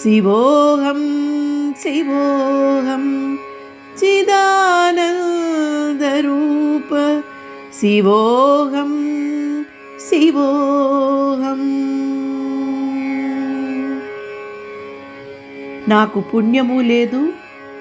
शिवोऽहं शिवोऽहं चिदानन्दरूप शिवोऽहं శివోహం నాకు పుణ్యము లేదు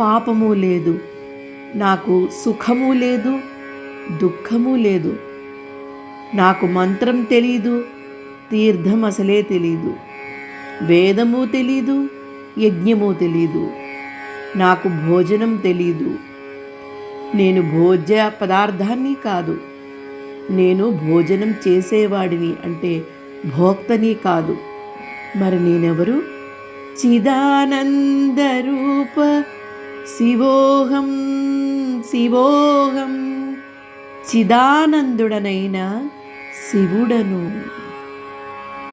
పాపము లేదు నాకు సుఖము లేదు దుఃఖము లేదు నాకు మంత్రం తెలీదు తీర్థం అసలే తెలీదు వేదము తెలీదు యజ్ఞము తెలీదు నాకు భోజనం తెలీదు. నేను భోజ్య పదార్థాన్ని కాదు నేను భోజనం చేసేవాడిని అంటే భోక్తని కాదు. మరి నేనెవరు? చిదానందరూప శివోహం శివోహం. చిదానందుడనైన శివుడను.